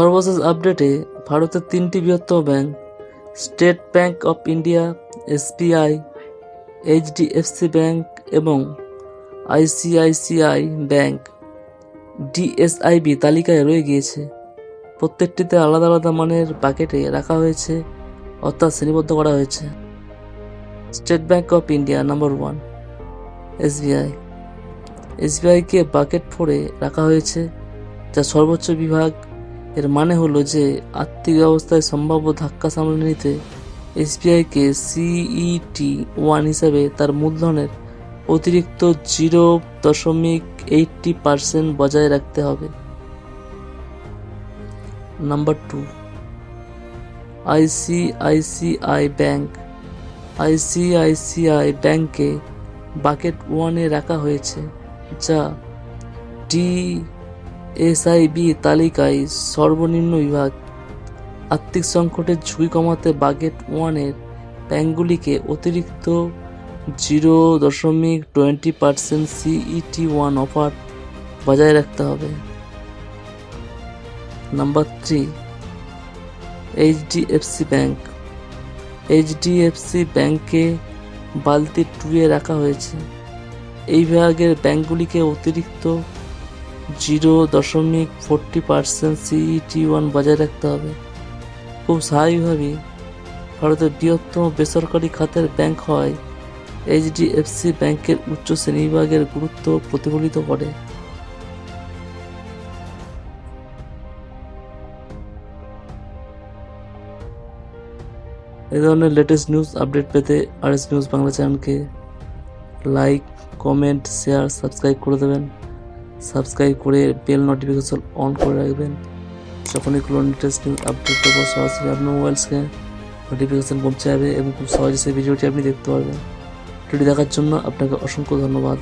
সর্বশেষ আপডেটে ভারতের তিনটি বৃহত্তম bank, state bank of India, SBI, HDFC bank এবং আইসিআইসিআই ব্যাংক ডিএসআইবি তালিকায় রয়ে গিয়েছে। প্রত্যেকটিতে আলাদা আলাদা মানের বাকেটে রাখা হয়েছে, অর্থাৎ শ্রেণীবদ্ধ করা হয়েছে। State bank of India number one, SBI. এসবিআইকে bucket ফোরে রাখা হয়েছে, যা সর্বোচ্চ বিভাগ এর মানে হলো যে আর্থিক অবস্থায় সম্ভাব্য ধাক্কা সামলে নিতে এসবিআইকে সিইটি ওয়ান হিসাবে তার মূলধনের অতিরিক্ত জিরো দশমিক এইটটি পার্সেন্ট বজায় রাখতে হবে। Number two ICICI bank ICICI ব্যাংকে বাকেট ওয়ানে রাখা হয়েছে, যা ডি এসআইবি তালিকায় সর্বনিম্ন বিভাগ। আর্থিক সংকটের ঝুঁকি কমাতে বাকেট ওয়ানের ব্যাংকগুলিকে অতিরিক্ত জিরো দশমিক twenty percent CET one buffer বজায় রাখতে হবে। Number three, HDFC bank. HDFC ব্যাংকে বালতি টুয়ে রাখা হয়েছে। এই বিভাগের ব্যাংকগুলিকে অতিরিক্ত জিরো দশমিক ফোরটি পার্সেন্ট সিইটি ওয়ান বজায় রাখতে হবে। খুব স্বাভাবিকভাবেই ভারতের বৃহত্তম বেসরকারি খাতের ব্যাংক হয় এইচডিএফসি ব্যাংকের উচ্চ শ্রেণীবিভাগের গুরুত্ব প্রতিফলিত করে। এ ধরনের লেটেস্ট নিউজ আপডেট পেতে আর এস নিউজ বাংলা চ্যানেলকে লাইক কমেন্ট শেয়ার সাবস্ক্রাইব করে দেবেন। সাবস্ক্রাইব করে বেল নোটিফিকেশন অন করে রাখবেন। যখনই কোনো লেটেস্ট নিউজ আপডেট করব সরাসরি আপনার মোবাইল স্ক্রিনে নোটিফিকেশন পৌঁছে যাবে এবং খুব সহজে সেই ভিডিওটি আপনি দেখতে পারবেন। ভিডিও দেখার জন্য আপনাকে অসংখ্য ধন্যবাদ।